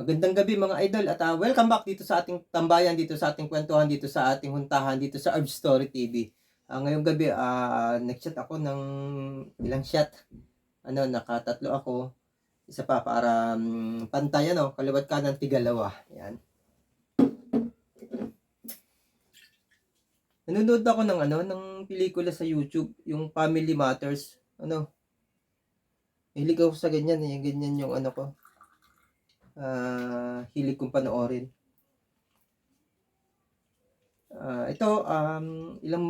Magandang gabi mga idol at ah, welcome back dito sa ating tambayan, dito sa ating kwentuhan, dito sa ating huntahan, dito sa Herb Story TV. Ah, ngayong gabi, ah, nag-chat ako ng ilang shot. Ano, nakatatlo ako. Isa pa para um, pantay, ano, kaliwat kanan, tigalawa. Yan. Nanonood ako ng ano, ng pelikula sa YouTube, yung Family Matters. Ano, hilig ako sa ganyan eh, ganyan yung ano ko ah hilig kong panoorin. Ah, ito, um, ilang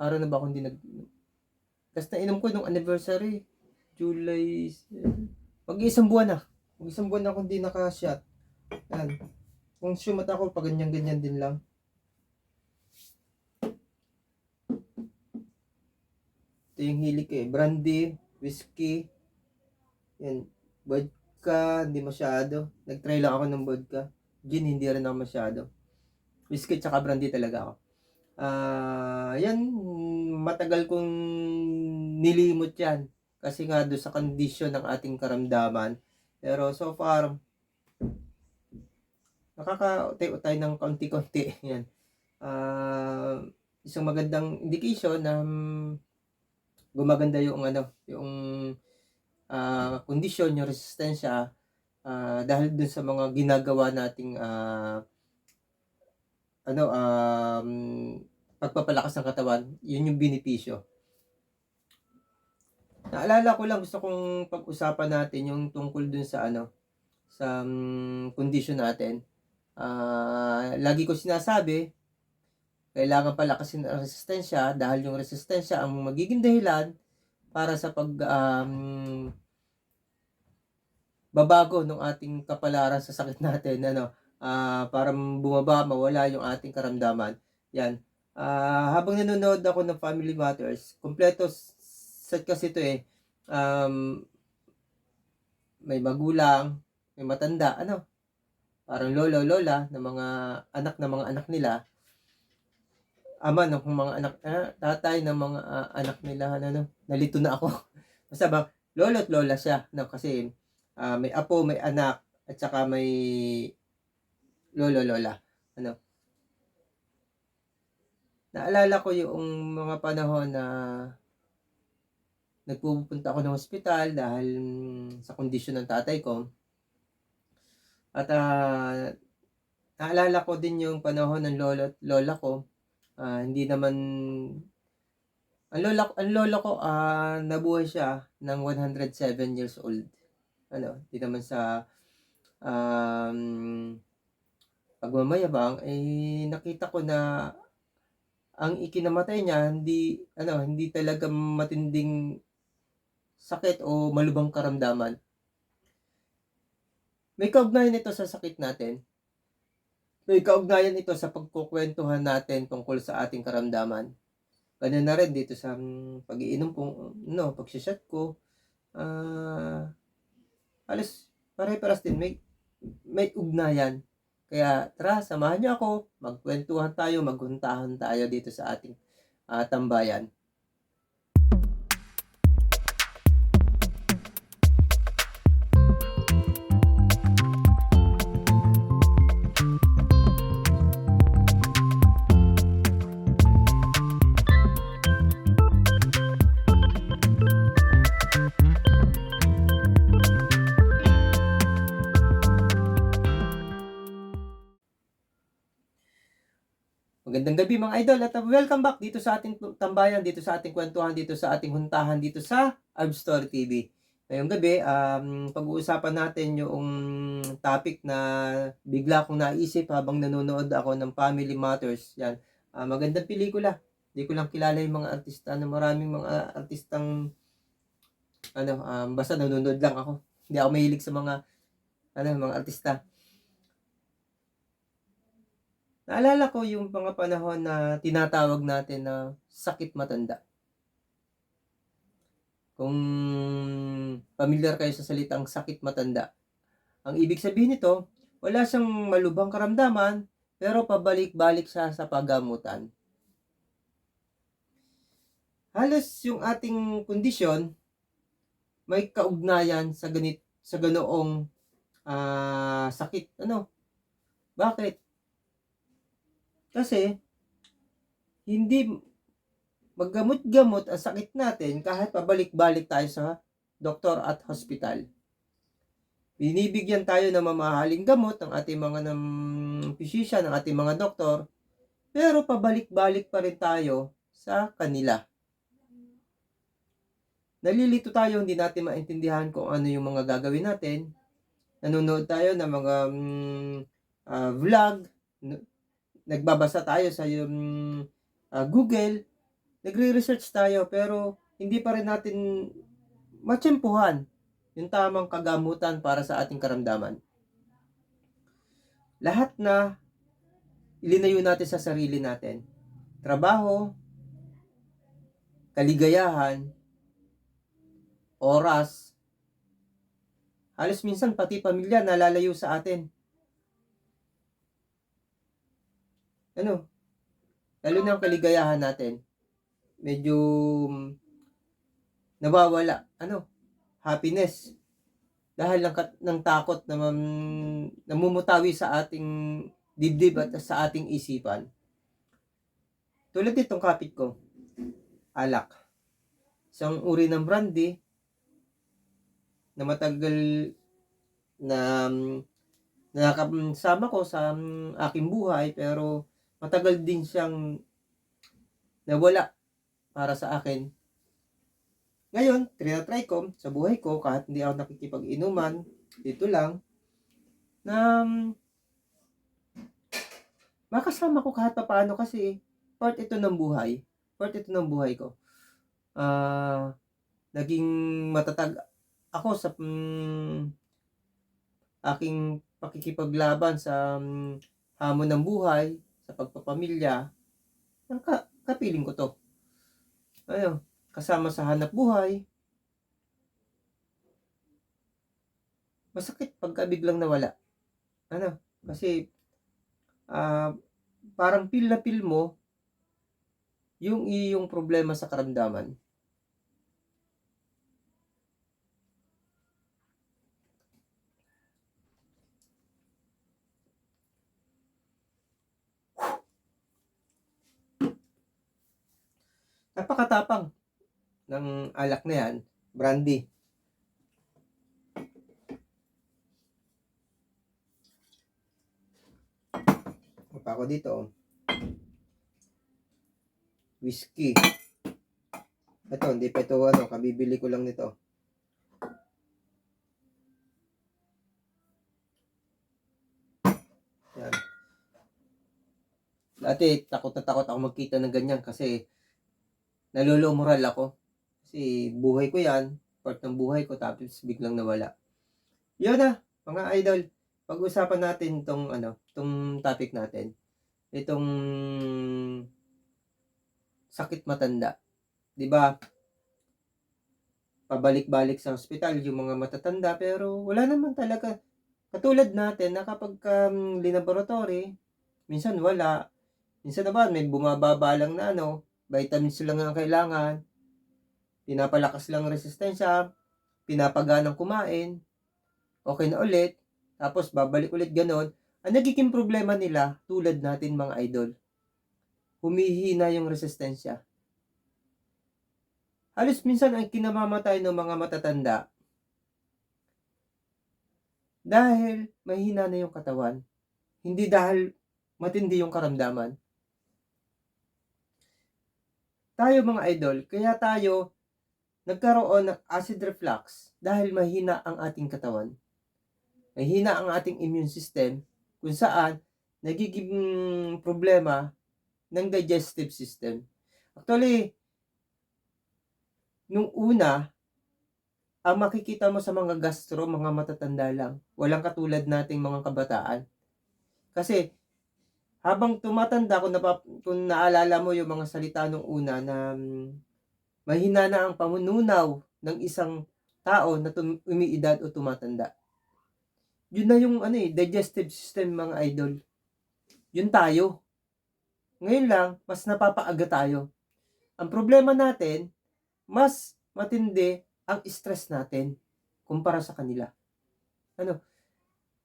araw na ba akong hindi nag... Tapos nainom ko nung anniversary. July... Mag-iisang buwan na. Mag-isang buwan na akong hindi naka-shot. Yan. Kung sumat ako, pag ganyan-ganyan din lang. Ito yung hilig ko eh. Brandy, whiskey, yan, vodka, hindi masyado. Nag-try lang ako ng vodka. Gin, hindi rin ako masyado. Whiskey tsaka brandy talaga ako. Ah, yan, matagal kong nilimot yan. Kasi nga doon sa condition ng ating karamdaman. Pero so far, nakaka-utay-utay ng konti-konti. Yan. Ah, isang magandang indication na mm, gumaganda yung ano, yung ah, kondisyon, yung resistensya ah, dahil dun sa mga ginagawa nating ah, ano um, pagpapalakas ng katawan, yun yung benepisyo. Naalala ko lang gusto kong pag-usapan natin yung tungkol dun sa ano sa um, kondisyon natin. Ah, lagi ko sinasabi, kailangan palakasin ang resistensya dahil yung resistensya ang magiging dahilan para sa pag um, babago ng ating kapalaran sa sakit natin ano ah, para bumaba mawala yung ating karamdaman. Yan. Ah, habang nanonood ako ng Family Matters kompleto set kasi ito eh um, may magulang may matanda ano parang lolo lola ng mga anak ng mga anak nila ama ng mga anak ah, tatay ng mga ah, anak nila ano, nalito na ako. Basta ba lolo at lola siya no kasi ah, may apo may anak at saka may lolo lola ano. Naalala ko yung mga panahon na nagpupunta ako ng ospital dahil mm, sa kondisyon ng tatay ko. At ah, naalala ko din yung panahon ng lolo at lola ko Ah, hindi naman ang lola ang lolo ko ah nabuhay siya ng 107 years old. Ano, hindi naman sa um, pagmamayabang eh nakita ko na ang ikinamatay niya hindi ano, hindi talaga matinding sakit o malubhang karamdaman. May kaugnayan ito sa sakit natin. May kaugnayan ito sa pagkukwentuhan natin tungkol sa ating karamdaman. Ganyan na rin dito sa mm, pag-iinom ko, no, pagsiset ko. Ah, halos pare-paras din may may ugnayan. Kaya tara, samahan niyo ako, magkwentuhan tayo, maghuntahan tayo dito sa ating ah, tambayan. Magandang gabi mga idol at uh, welcome back dito sa ating tambayan, dito sa ating kwentuhan, dito sa ating huntahan, dito sa Arb TV. Ngayong gabi, um, pag-uusapan natin yung topic na bigla kong naisip habang nanonood ako ng Family Matters. Yan, Ah, magandang pelikula. Hindi ko lang kilala yung mga artista na maraming mga artistang ano, um, basta nanonood lang ako. Hindi ako mahilig sa mga ano, mga artista. Naalala ko yung mga panahon na tinatawag natin na sakit matanda. Kung familiar kayo sa salitang sakit matanda, ang ibig sabihin nito, wala siyang malubhang karamdaman, pero pabalik-balik siya sa paggamutan. Halos yung ating kondisyon, may kaugnayan sa ganit sa ganoong ah, sakit. Ano? Bakit? Kasi, hindi maggamot-gamot ang sakit natin kahit pabalik-balik tayo sa doktor at hospital. Binibigyan tayo ng mamahaling gamot ng ating mga ng physician, ng ating mga doktor, pero pabalik-balik pa rin tayo sa kanila. Nalilito tayo, hindi natin maintindihan kung ano yung mga gagawin natin. Nanonood tayo ng mga mm, ah, vlog, nagbabasa tayo sa yung ah, Google, nagre-research tayo pero hindi pa rin natin matsempuhan yung tamang kagamutan para sa ating karamdaman. Lahat na ilinayo natin sa sarili natin. Trabaho, kaligayahan, oras, halos minsan pati pamilya nalalayo sa atin. Ano? Lalo na ang kaligayahan natin. Medyo mm, nawawala. Ano? Happiness. Dahil ng, ng takot na mam- namumutawi sa ating dibdib at sa ating isipan. Tulad nitong kapit ko, alak. Isang uri ng brandy na matagal na mm, nakasama ko sa mm, aking buhay pero matagal din siyang nawala para sa akin. Ngayon, trinatry ko sa buhay ko kahit hindi ako nakikipag-inuman, dito lang, na mm, makasama ko kahit papaano kasi part ito ng buhay. Part ito ng buhay ko. Ah, naging matatag ako sa mm, aking pakikipaglaban sa mm, hamon ng buhay, sa pagpapamilya. Ang ka, kapiling ko to. Ayun, kasama sa hanap buhay. Masakit pagka biglang nawala. Ano? Kasi ah parang feel na feel mo yung iyong problema sa karamdaman. Napakatapang ng alak na yan, brandy. Pa ako dito? oh. Whiskey. Ito, hindi pa ito ano, kabibili ko lang nito. Yan. Dati, takot na takot ako magkita ng ganyan kasi nalulumoral ako. Kasi buhay ko yan, part ng buhay ko, tapos biglang nawala. Yun na, mga idol. Pag-usapan natin tong ano, tong topic natin. Itong sakit matanda. 'Di ba? Pabalik-balik sa ospital yung mga matatanda pero wala naman talaga. Katulad natin na kapag um, linaboratory, minsan wala. Minsan naman may bumababa lang na ano, vitamins lang ang kailangan. Pinapalakas lang ang resistensya, pinapaganang kumain, okay na ulit, tapos babalik ulit ganon. Ang nagiging problema nila, tulad natin mga idol, humihina yung resistensya. Halos minsan ang kinamamatay ng mga matatanda dahil mahina na yung katawan. Hindi dahil matindi yung karamdaman. Tayo mga idol, kaya tayo nagkaroon ng acid reflux dahil mahina ang ating katawan. Mahina ang ating immune system kung saan nagiging problema ng digestive system. Actually, nung una, ang makikita mo sa mga gastro, mga matatanda lang. Walang katulad nating mga kabataan. Kasi, habang tumatanda, kung, napap- kung naalala mo yung mga salita nung una na mm, mahina na ang pamununaw ng isang tao na tum- umiidad o tumatanda. Yun na yung ano eh, digestive system mga idol. Yun tayo. Ngayon lang, mas napapaaga tayo. Ang problema natin, mas matindi ang stress natin kumpara sa kanila. Ano?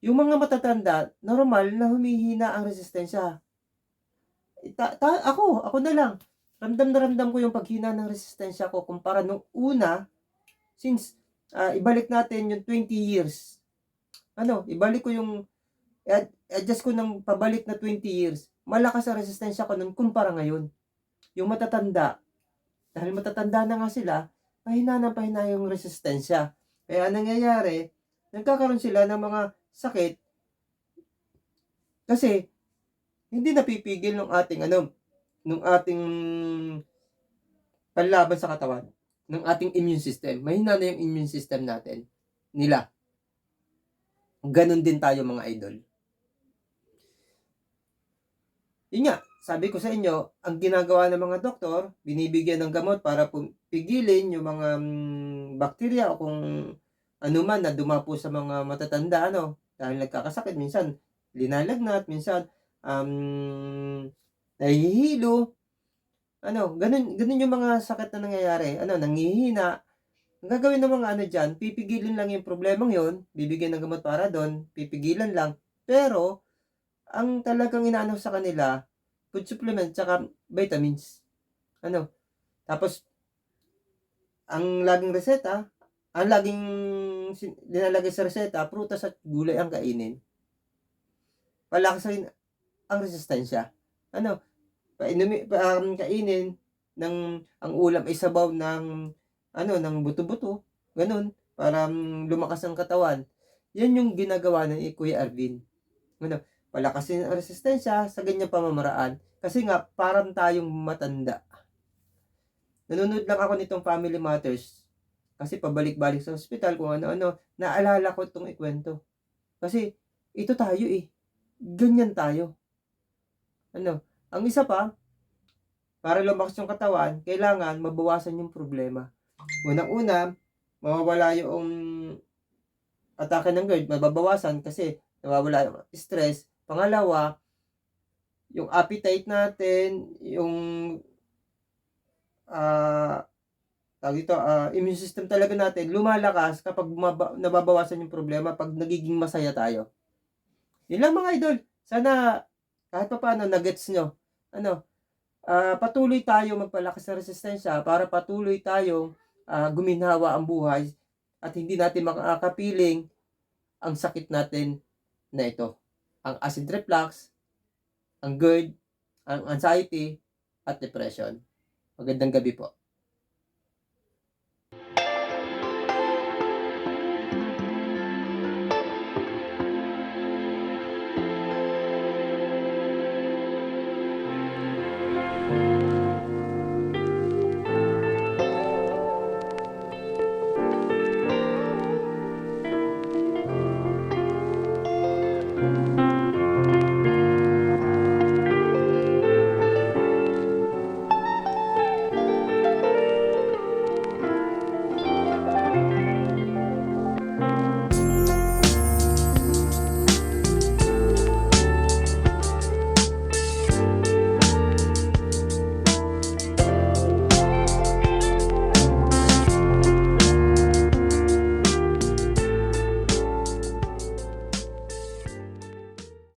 Yung mga matatanda, normal na humihina ang resistensya. Ta, ta, ako, ako na lang. Ramdam na ramdam ko yung paghina ng resistensya ko kumpara nung una, since ah, ibalik natin yung 20 years. Ano, ibalik ko yung, adjust ko ng pabalik na 20 years. Malakas ang resistensya ko nun kumpara ngayon. Yung matatanda, dahil matatanda na nga sila, pahina na pahina yung resistensya. Kaya nangyayari, nagkakaroon sila ng mga sakit kasi hindi napipigil ng ating ano, ng ating panlaban sa katawan, ng ating immune system. Mahina na yung immune system natin, nila. Ganon din tayo mga idol. Yun nga, sabi ko sa inyo, ang ginagawa ng mga doktor, binibigyan ng gamot para pigilin yung mga mm, bakterya o kung ano man na dumapo sa mga matatanda, ano, dahil nagkakasakit, minsan linalagnat, minsan um, nahihilo, ano, ganun, ganun yung mga sakit na nangyayari, ano, nangihina, ang gagawin ng mga ano dyan, pipigilin lang yung problemang yon bibigyan ng gamot para doon, pipigilan lang, pero, ang talagang inaano sa kanila, food supplement, tsaka vitamins, ano, tapos, ang laging reseta, ang laging nilalagay sa reseta, prutas at gulay ang kainin. Palakasin ang resistensya. Ano, painumi, pa, um, kainin ng ang ulam ay sabaw ng ano ng buto-buto, ganun, para um, lumakas ang katawan. Yan yung ginagawa ng Kuya Arvin. Ano, palakasin ang resistensya sa ganyang pamamaraan. Kasi nga, parang tayong matanda. Nanonood lang ako nitong Family Matters. Kasi pabalik-balik sa ospital kung ano-ano, naalala ko itong ikwento. Kasi, ito tayo eh. Ganyan tayo. Ano, ang isa pa, para lumakas yung katawan, kailangan mabawasan yung problema. Unang-una, mawawala yung atake ng GERD, mababawasan kasi nawawala yung stress. Pangalawa, yung appetite natin, yung ah tawag dito, ah, immune system talaga natin lumalakas kapag bumaba, nababawasan yung problema pag nagiging masaya tayo. Yun lang mga idol. Sana kahit pa paano nagets nyo. Ano, ah, patuloy tayo magpalakas ng resistensya para patuloy tayo ah, guminhawa ang buhay at hindi natin makakapiling ang sakit natin na ito. Ang acid reflux, ang GERD, ang anxiety, at depression. Magandang gabi po.